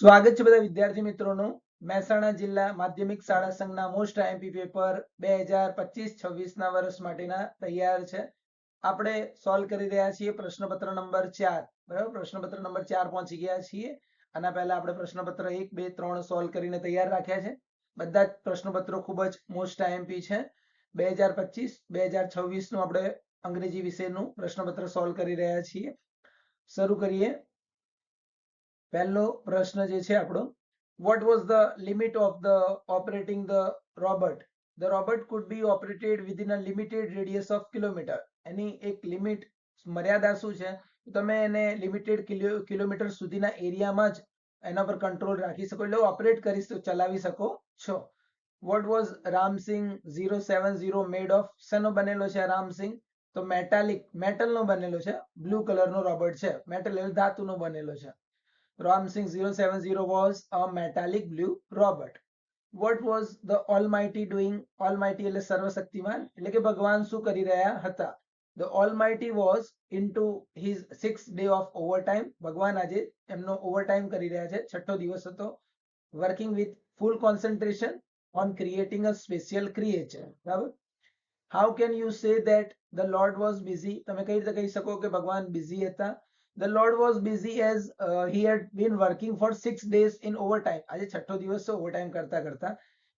સ્વાગત છે બધા વિદ્યાર્થી મિત્રોનું. મહેસાણા જિલ્લા માધ્યમિક શાળા સંઘના મોસ્ટ આઈએમપી પેપર બે હજાર પચીસ છવ્વીસ ના વર્ષ માટેના તૈયાર છે. આપણે સોલ્વ કરી રહ્યા છીએ પ્રશ્નપત્ર નંબર ચાર. બરાબર? પ્રશ્નપત્ર નંબર ચાર પહોંચી ગયા છીએ. આના પહેલા આપણે પ્રશ્નપત્ર એક, બે, ત્રણ સોલ્વ કરીને તૈયાર રાખ્યા છે. બધા જ પ્રશ્નપત્રો ખૂબ જ મોસ્ટ આઈએમપી છે. બે હજાર પચીસ, બે હજાર છવ્વીસનું આપણે અંગ્રેજી વિષયનું પ્રશ્નપત્ર સોલ્વ કરી રહ્યા છીએ. શરૂ કરીએ. પહેલો પ્રશ્ન જે છે આપણો, what was the limit of the operating the robot? The robot could be operated within a limited radius of kilometer. એની એક લિમિટ મર્યાદા શું છે? તમે એને લિમિટેડ કિલોમીટર સુધીના એરિયામાં જ એના પર કંટ્રોલ રાખી શકો, એટલે ઓપરેટ કરી ચલાવી શકો છો. What was Ramsingh zero seven zero made of શેનો બનેલો છે રામસિંગ તો મેટાલિક મેટલનો બનેલો છે બ્લુ કલરનો રોબોટ છે મેટલ એટલે ધાતુનો બનેલો છે. Ramsing 070 was a metallic blue robot. What was the Almighty doing? Almighty એટલે સર્વશક્તિમાન એટલે કે ભગવાન શું કરી રહ્યા હતા The Almighty was into his sixth day of overtime. ભગવાન આજે એમનો overtime કરી રહ્યા છે છઠ્ઠો દિવસ હતો working with full concentration on creating a special creature. બરાબર How can you say that the Lord was busy? તમે કઈ રીતે કહી શકો કે ભગવાન busy હતા the lord was busy as uh, he had been working for six days in overtime આજે છઠ્ઠો દિવસ છે overtime કરતા કરતા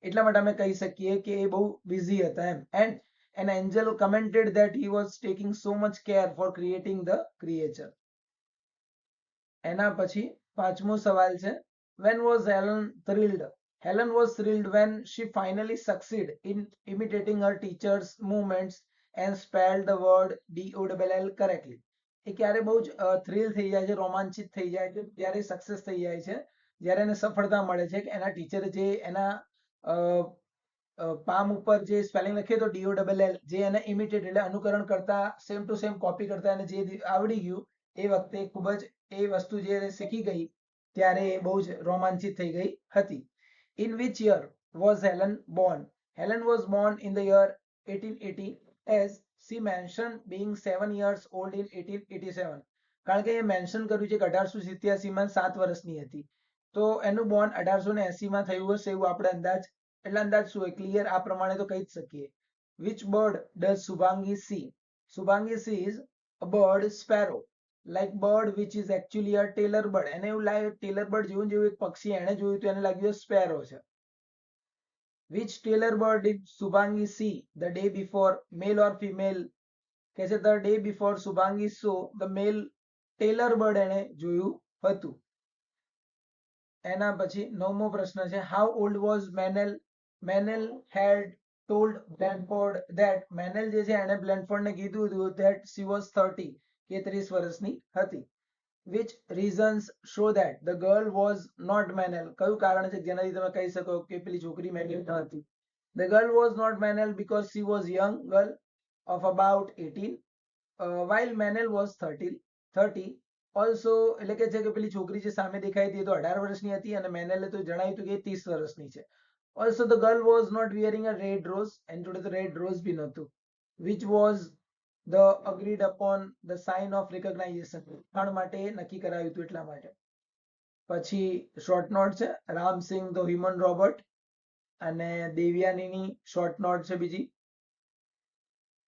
એટલા માટે અમે કહી શકીએ કે એ બહુ busy હતા એમ and an angel commented that he was taking so much care for creating the creature એના પછી પાંચમો સવાલ છે when was helen thrilled helen was thrilled when she finally succeed in imitating her teacher's movements and spelled the word d o l l correctly એ ક્યારે બહુ જ thrill થઈ જાય છે, રોમાંચિત થઈ જાય છે, ત્યારે સક્સેસ થઈ જાય છે, જ્યારે એને સફળતા મળે છે કે એના ટીચરે જે એના પામ ઉપર જે સ્પેલિંગ લખીએ તો ડીઓ ડબલ એલ જે એને ઇમિટેટ એટલે અનુકરણ કરતા સેમ ટુ સેમ કોપી કરતા એને જે આવડી ગયું, એ વખતે ખૂબ જ એ વસ્તુ જે શીખી ગઈ, ત્યારે એ બહુ જ રોમાંચિત થઈ ગઈ હતી. In which year was Helen born Helen was born in the year 1880 as she mentioned being seven years old in 1887 કારણ કે એ મેન્શન કર્યું છે કે અઢારસો સિત્યાસીમાં સાત વર્ષની હતી. તો એનું બોન્ડ અઢારસો ને એસીમાં થયું હશે એવું આપણે અંદાજ, એટલે અંદાજ શું હોય? ક્લિયર આ પ્રમાણે તો કહી જ શકીએ. Which bird does Shubhangi see Shubhangi see is a bird sparrow like bird which is actually a tailor bird એને એવું લાગે ટેલર બર્ડ જેવું જેવું એક પક્ષી એને જોયું તો એને લાગ્યું સ્પેરો છે. Which tailor bird did Subangi see the day before, male or female? કે છે the day before Subangi saw the male tailor bird એને જોયું હતું એના પછી નવમો પ્રશ્ન છે how old was Manel? Manel had told Blanford that Manel જે છે એને બ્લેનફોર્ડ ને કીધું હતું that she was 30 કે 30 વર્ષની હતી which reasons show that the girl was not Manel કયું કારણ છે જેનાથી તમે કહી શકો કે પેલી છોકરી મેનલ ન હતી girl was not Manel because she was young girl of about 18 uh, while Manel was 30 30 also એટલે કે છે કે પેલી છોકરી જે સામે દેખાઈ હતી તો 18 વર્ષની હતી અને મેનેલે તો જણાવ્યું હતું કે 30 વર્ષની છે also the girl was not wearing a red rose એની જોડે તો રેડ રોઝ બી નહોતું which was the agreed upon the sign of recognisation. પણ માટે નક્કી કરાયું હતું એટલા માટે. પછી શોર્ટ નોટ છે રામસિંહ ધ હ્યુમન રોબોટ અને દેવયાનીની શોર્ટ નોટ છે બીજી.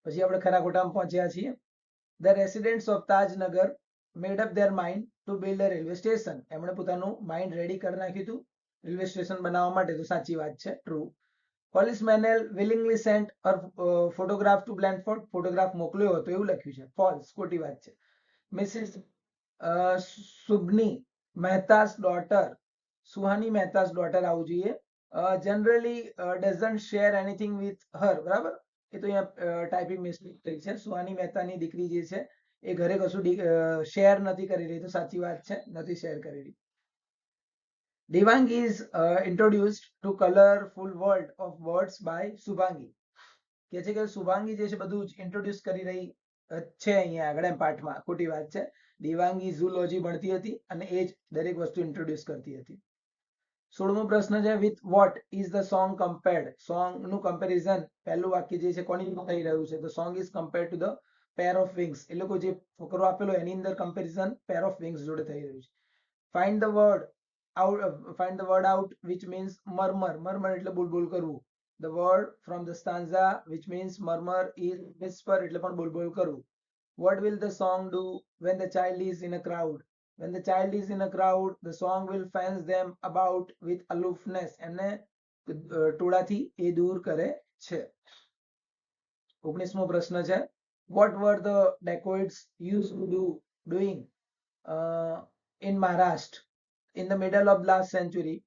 પછી આપણે ખરા ખોટામાં પહોંચ્યા છીએ. The residents of Tajnagar made up their mind to build a railway station એમણે પોતાનું માઇન્ડ રેડી કરી નાખ્યું હતું. રેલવે સ્ટેશન બનાવવા માટે તો સાચી વાત છે ટ્રુ પોલિસ મેનેલ willingly sent her photograph to Blandford photograph મોકલ્યો હતો, એવું લખ્યું છે. ફોલ્સ ખોટી વાત છે. Mrs Subni Mehta's daughter Suhani Mehta's daughter આવવું જોઈએ. Generally doesn't share anything with her બરાબર? એ તો અહીંયા ટાઈપિંગ મિસ્ટેક થઈ છે. સુહાની મહેતાની દીકરી જે છે, એ ઘરે કશું શેર નથી કરી રહી, તો સાચી વાત છે, નથી શેર કરી રહી. Devang is uh, introduced to colorful world of words by Subhangi. કે છે કે સુભાંગી જે છે બધું જ ઇન્ટ્રોડ્યુસ કરી રહી છે અહીંયા આગળ એમ પાઠમાં. ખોટી વાત છે. દેવાંગી ઝૂલોજી ભણતી હતી અને એ જ દરેક વસ્તુ ઇન્ટ્રોડ્યુસ કરતી હતી. સોળમો પ્રશ્ન છે with what is the song compared સોંગનું comparison પહેલું વાક્ય જે છે કોની થઈ રહ્યું છે? The song is compared to the pair of wings એ લોકો જે ફકરો આપેલો એની અંદર કમ્પેરિઝન પેર ઓફ વિંગ્સ જોડે થઈ રહ્યું છે. Find the word out find the word out which means murmur murmur એટલે બુલબુલ કરવું the word from the stanza which means murmur is whisper એટલે પણ બુલબુલ કરવું what will the song do when the child is in a crowd when the child is in a crowd the song will fence them about with aloofness એમને અ, ટોળાથી એ દૂર કરે છે ઓગણીસમો પ્રશ્ન છે were the dacoits used to do doing uh, in Maharashtra in the middle of last century,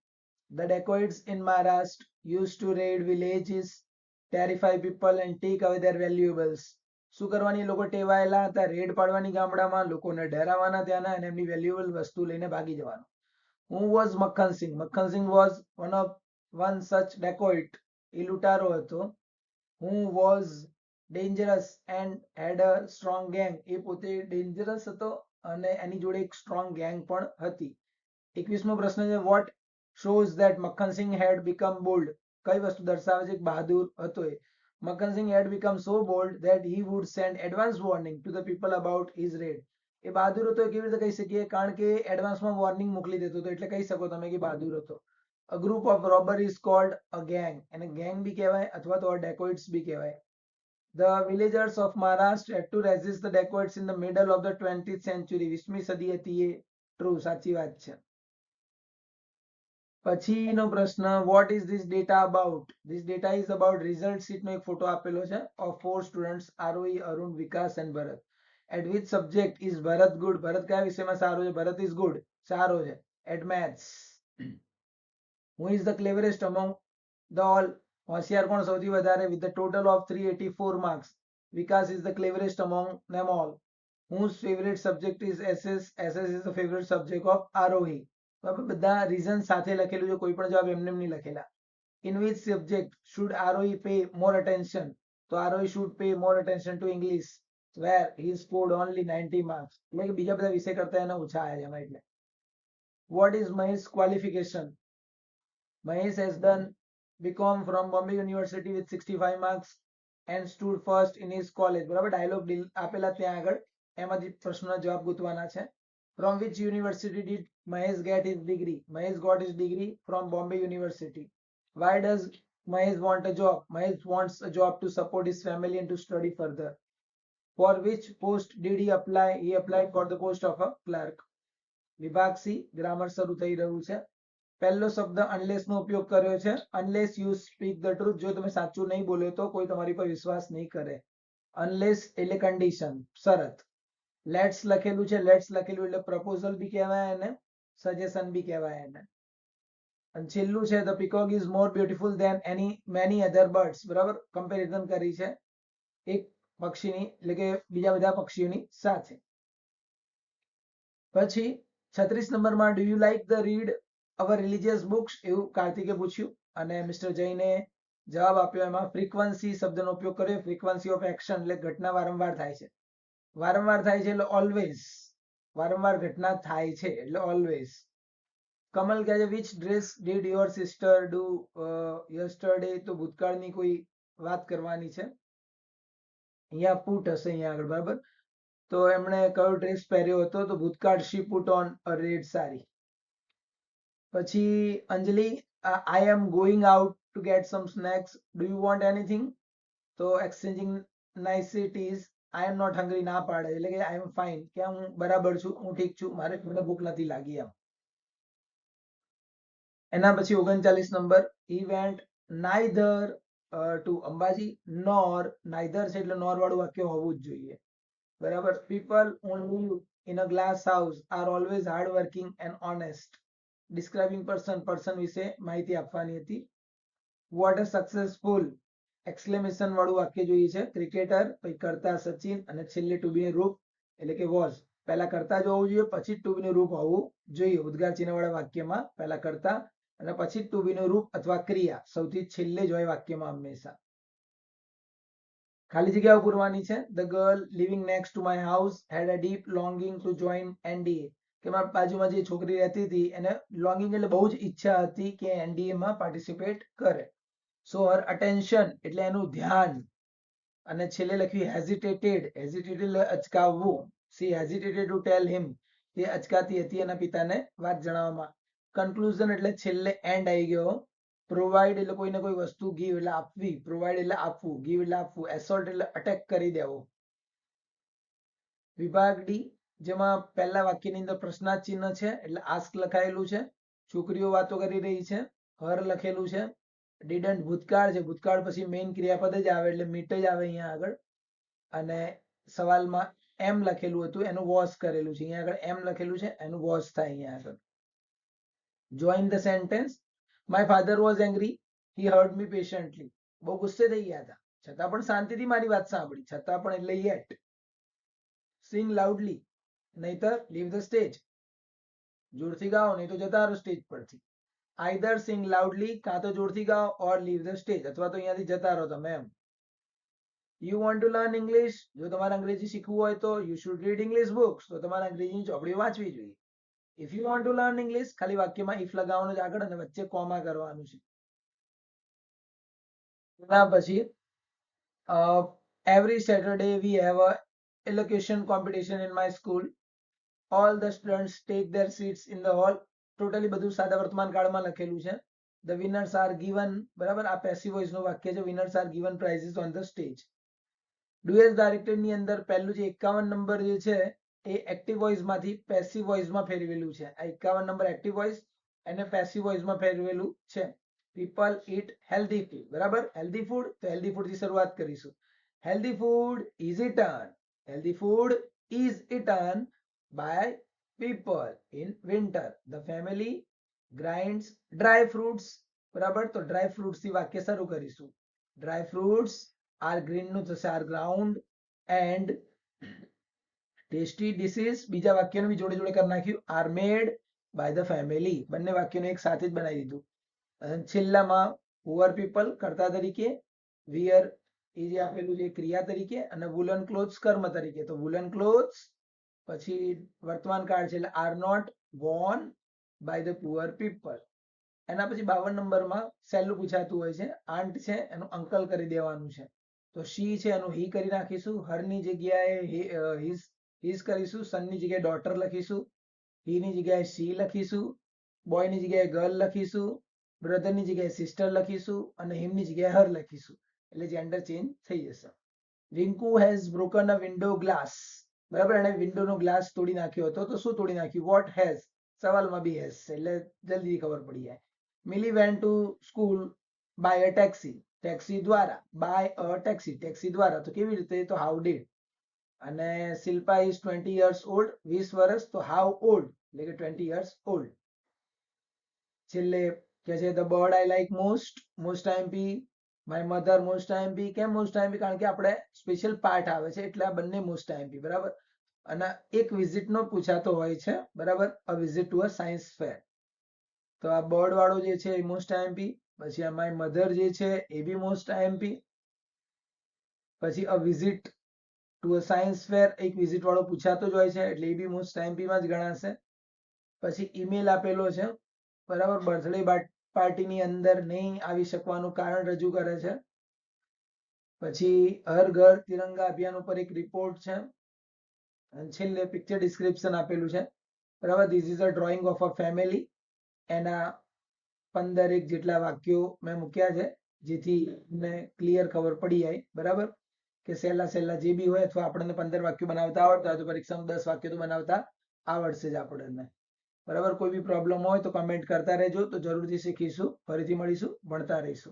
the dacoits in Maharashtra used to raid villages, terrify people and take away their valuables. શું કરવાની લોકો ટેવાયેલા હતા? Red પાડવાની ગામડામાં લોકોને ડરાવવાના ત્યાંના અને એમની વેલ્યુએબલ વસ્તુ લઈને ભાગી જવાનું. Who was Makhan Singh. Makhan Singh was one of one such dacoit એ લૂંટારો હતો. Who was dangerous and had a strong gang એ પોતે ડેન્જરસ હતો અને એની જોડે એક સ્ટ્રોંગ ગેંગ પણ હતી. એકવીસમો પ્રશ્ન છે what shows that Makhan Singh had become bold કઈ વસ્તુ દર્શાવે છે કે બહાદુર હતો એ Makhan Singh had become so bold that he would send advance warning to the people about his raid એ બહાદુર હતો એ કેવી રીતે કહી શકીએ કારણ કે એડવાન્સમાં વોર્નિંગ મોકલી દેતો હતો એટલે કહી શકો તમે કે બહાદુર હતો a group of robber is called a gang એને ગેંગ બી કહેવાય અથવા તો ડેકોઇટ્સ બી કહેવાય The villagers of Maharashtra had to resist the dacoits in the middle of the 20th century. વીસમી સદી હતી એ ટ્રુ સાચી વાત છે પછીનો પ્રશ્ન what is this data about this data is about result sheet નો એક ફોટો આપેલો છે of four students Arohi Arun Vikas and Bharat at which subject is Bharat good Bharat કયા વિષયમાં સારો છે? ભરત ઇઝ ગુડ સારો છે. At maths who is the cleverest among the all હોશિયાર કોણ સૌથી વધારે? With the total of 384 marks Vikas is the cleverest among them all. Whose favorite subject is ss ss is the favorite subject of Arohi તો બધા reason સાથે લખેલું છે, કોઈ પણ જવાબ એમને નહીં લખેલા. In which subject should Arohi pay more attention તો Arohi should pay more attention to English where he scored only 90 marks એટલે કે બીજા બધા વિષય કરતા એના ઓછા આવ્યા એમાં એટલે. What is Mahesh qualification Mahesh has done BCom from Bombay university with 65 marks and stood first in his college બરાબર ડાયલોગ આપેલા ત્યાં આગળ. એમાંથી પ્રશ્નના જવાબ ગોતવાના છે. From which university did Mahesh get his degree? Mahesh got his degree from Bombay University. Why does Mahesh want a job? Mahesh wants a job to support his family and to study further. For which post did he apply? He applied for the post of a clerk. વિભાગ C grammar શરૂ થઈ રહ્યું છે પહેલો શબ્દ unless નો ઉપયોગ કર્યો છે unless you speak the truth જો તમે સાચું નહીં બોલો તો કોઈ તમારી પર વિશ્વાસ નહીં કરે અનલેસ એટલે કન્ડિશન શરત લેટ્સ લખેલું છે લેટ્સ લખેલું, એટલે પ્રપોઝલ બી કહેવાય એને સજેશન બી કહેવાય એને. અને છેલ્લું છે the peacock is more beautiful than any many other birds બરાબર? કમ્પેરિઝન કરી છે, એક પક્ષીની, એટલે કે બીજા બધા પક્ષીઓની સાથે. પછી, છત્રીસ નંબરમાં do you like the read our religious books એવું કાર્તિકે પૂછ્યું, અને મિસ્ટર જૈને જવાબ આપ્યો એમાં ફ્રીક્વન્સી શબ્દનો ઉપયોગ કર્યો ફ્રીક્વન્સી ઓફ એક્શન એટલે ઘટના વારંવાર થાય છે. વારંવાર થાય છે એટલે ઓલવેઝ વારંવાર ઘટના થાય છે એટલે ઓલવેઝ કમલ કહે છે which dress did your sister do yesterday તો ભૂતકાળની કોઈ વાત કરવાની છે? અહીંયા પુટ હશે અહીંયા આગળ, બરાબર? તો એમણે કયો ડ્રેસ પહેર્યો હતો? તો ભૂતકાળ she put on a red sari પછી Anjali I am going out to get some snacks do you want anything તો exchanging niceties I am not hungry ના પાડે. એટલે કે આઈ એમ ફાઇન કે હું બરાબર છું, હું ઠીક છું, મારે મને ભૂખ નથી લાગી એમ. એના પછી ઓગણચાલીસ number event neither to Ambaji nor neither છે એટલે નોર વાળું વાક્ય હોવું જ જોઈએ. બરાબર? People only in a glass house are always hard working and honest describing person person વિશે માહિતી આપવાની હતી. વોટ અ સક્સેસફુલ એક્સક્લેમેશન વાળું વાક્ય જોઈએ છે. ક્રિકેટર પછી કરતા સચિન અને છેલ્લે ટુબીનું રૂપ એટલે કે વોઝ પહેલા કરતા જ હોવું જોઈએ, પછી ટુબીનું રૂપ હોવું જોઈએ. ઉદ્ગાર ચિહ્ન વાળા વાક્યમાં પહેલા કરતા અને પછી ટુબીનું રૂપ અથવા ક્રિયા. સૌથી છેલ્લે જ હોય વાક્યમાં હંમેશા. ખાલી જગ્યાઓ પૂરવાની છે. The girl living next to my house had a deep longing to join NDA કે મારા બાજુમાં જે છોકરી રહેતી હતી, એને લોંગિંગ એટલે બહુ જ ઈચ્છા હતી કે એનડીએ માં પાર્ટિસિપેટ કરે. સો હર અટેન્શન એટલે એનું ધ્યાન. અને છેલ્લે લખ્યું hesitated hesitated અચકાવવું. She hesitated to tell him તે અચકાતી હતી એના પિતાને વાત જણાવવામાં. કન્ક્લુઝન એટલે છેલ્લે એન્ડ આવી ગયો. પ્રોવાઈડ એટલે કોઈને કોઈ વસ્તુ ગીવ એટલે આપવી. પ્રોવાઈડ એટલે આપવું. ગીવ એટલે આપવું. એસોલ્ટ એટલે અટેક કરી દેવો. વિભાગ ડી જેમાં પહેલા વાક્યની અંદર પ્રશ્નાર્થ ચિહ્ન છે, એટલે આસ્ક લખાયેલું છે. છોકરીઓ વાતો કરી રહી છે. હર લખેલું છે. ડીડન્ટ ભૂતકાળ છે. ભૂતકાળ પછી મેઇન ક્રિયાપદ જ આવે એટલે મીટ જ આવે અહીંયા આગળ. અને સવાલમાં એમ લખેલું હતું. એનું વોશ કરેલું છે. અહીંયા આગળ એમ લખેલું છે. એનું વોશ થાય અહીંયા આગળ. Join the sentence my father was angry he heard me patiently બહુ ગુસ્સે થઈ ગયા હતા. છતાં પણ શાંતિથી મારી વાત સાંભળી. છતાં પણ એટલે યેટ સિંગ લાઉડલી નહીતર લીવ ધ સ્ટેજ જોરથી ગાઓ. નહીં તો જતા રહો સ્ટેજ પરથી. આઈધર સિંગ લાઉડલી કાં તો જોરથી ગાઓ ઓર લીવ ધ સ્ટેજ અથવા તો અહીંયાથી જતા રહો તમે એમ. You want to learn English જો તમારે અંગ્રેજી શીખવું હોય તો you should read English books તો તમારે અંગ્રેજીની ચોપડી વાંચવી જોઈએ. If you want to learn English ખાલી વાક્યમાં ઇફ લગાવવાનું જ આગળ અને વચ્ચે કોમા કરવાનું છે. એના પછી every Saturday we have a elocution competition in my school. All the students take their seats in the hall. Totally બધું સાદા વર્તમાન કાળમાં લખેલું છે. ધ વિનર્સ આર ગીવન બરાબર? આ પેસિવ વોઇસનું વાક્ય છે. Winners are given prizes on the stage ડ્યુએસ ડાયરેક્ટેડની અંદર પહેલું જે એકાવન નંબર જે છે, એ એક્ટિવ વોઇસમાંથી પેસિવ વોઇસમાં ફેરવેલું છે. આ એકાવન નંબર એક્ટિવ વોઇસ એને પેસિવ વોઇસમાં ફેરવેલું છે. પીપલ ઈટ હેલ્ધી ફૂડ બરાબર? હેલ્ધી ફૂડ તો હેલ્ધી ફૂડથી શરૂઆત કરીશું. Healthy food is eaten. Healthy food is eaten by people in winter. The family grinds dry fruits. બરાબર? તો dry fruits થી વાક્ય શરૂ કરીશું. Dry fruits are green નું થશે are ground and tasty dishes. બીજા વાક્યનું બી જોડે જોડે કરી નાખ્યું. Are made by the family. બંને વાક્યને એક સાથે જ બનાવી દીધું. અને છેલ્લામાં પુઅર પીપલ કરતા તરીકે વિયર એ જે આપેલું છે ક્રિયા તરીકે અને વુલન ક્લોથ્સ કર્મ તરીકે. તો વુલન ક્લોથ્સ પછી વર્તમાન કાળ છે એટલે are not won by the poor people એના પછી બાવન નંબરમાં સહેલું પૂછાતું હોય છે આંટ છે, એનું અંકલ કરી દેવાનું છે. તો શી છે, એનું હી કરી નાખીશું, હરની જગ્યાએ હિઝ હિઝ કરીશું સનની જગ્યાએ ડોટર લખીશું હીની જગ્યાએ સી લખીશું બોયની જગ્યાએ ગર્લ લખીશું બ્રધરની જગ્યાએ સિસ્ટર લખીશું અને હિમની જગ્યાએ હર લખીશું. એટલે જેન્ડર ચેન્જ થઈ જશે. Rinku has broken a window glass બરાબર? એને વિન્ડોનો ગ્લાસ તોડી નાખ્યો હતો. તો શું તોડી નાખ્યું? વોટ હેઝ સવાલમાં બી હેઝ એટલે જલ્દી ખબર પડી જાય. Mili went to school by a taxi taxi દ્વારા. બાય અ ટેક્સી ટેક્સી દ્વારા. તો કેવી રીતે? તો હાઉ ડીડ અને Shilpa is twenty years old વીસ વર્ષ. તો હાઉ ઓલ્ડ એટલે કે ટ્વેન્ટી યર્સ ઓલ્ડ છેલ્લે કે છે the bird I like most most time P my mother most time પી કેમ મોસ્ટ ટાઈમ પી કારણ કે આપણે સ્પેશિયલ પાર્ટ આવે છે. એટલે આ બંને મોસ્ટ ટાઈમ પી બરાબર? અને એક વિઝિટ નો પૂછાતો હોય છે, બરાબર? A visit to a science fair તો આ બોર્ડ વાળો જે છે એ મોસ્ટ આઈએમપી પછી આ માય મધર જે છે એ બી મોસ્ટ આઈએમપી પછી a visit to a science fair એક વિઝિટ વાળો પૂછાતો જ હોય છે, એટલે એ બી મોસ્ટ ટાઈમ પી માં જ ગણાશે. પછી ઈમેલ આપેલો છે, બરાબર? બર્થડે પાર્ટીની અંદર નહીં આવી શકવાનું કારણ રજૂ કરે છે. પછી હર ઘર તિરંગા અભિયાન ઉપર એક રિપોર્ટ છે છેલ્લે પિક્ચર ડિસ્ક્રિપ્શન આપેલું છે. બરાબર? This is a drawing of a family એના પંદર એક જેટલા વાક્યો મેં મૂક્યા છે, જેથી તમને ક્લિયર ખબર પડી જાય. બરાબર? કે સહેલા સહેલા જે બી હોય, અથવા આપણને પંદર વાક્યો બનાવતા આવડતા હોય, તો પરીક્ષામાં દસ વાક્યો તો બનાવતા આવડશે જ આપણને. બરાબર? કોઈ બી પ્રોબ્લેમ હોય તો કમેન્ટ કરતા રહેજો. તો જરૂરથી શીખીશું. ફરીથી મળીશું. ભણતા રહીશું.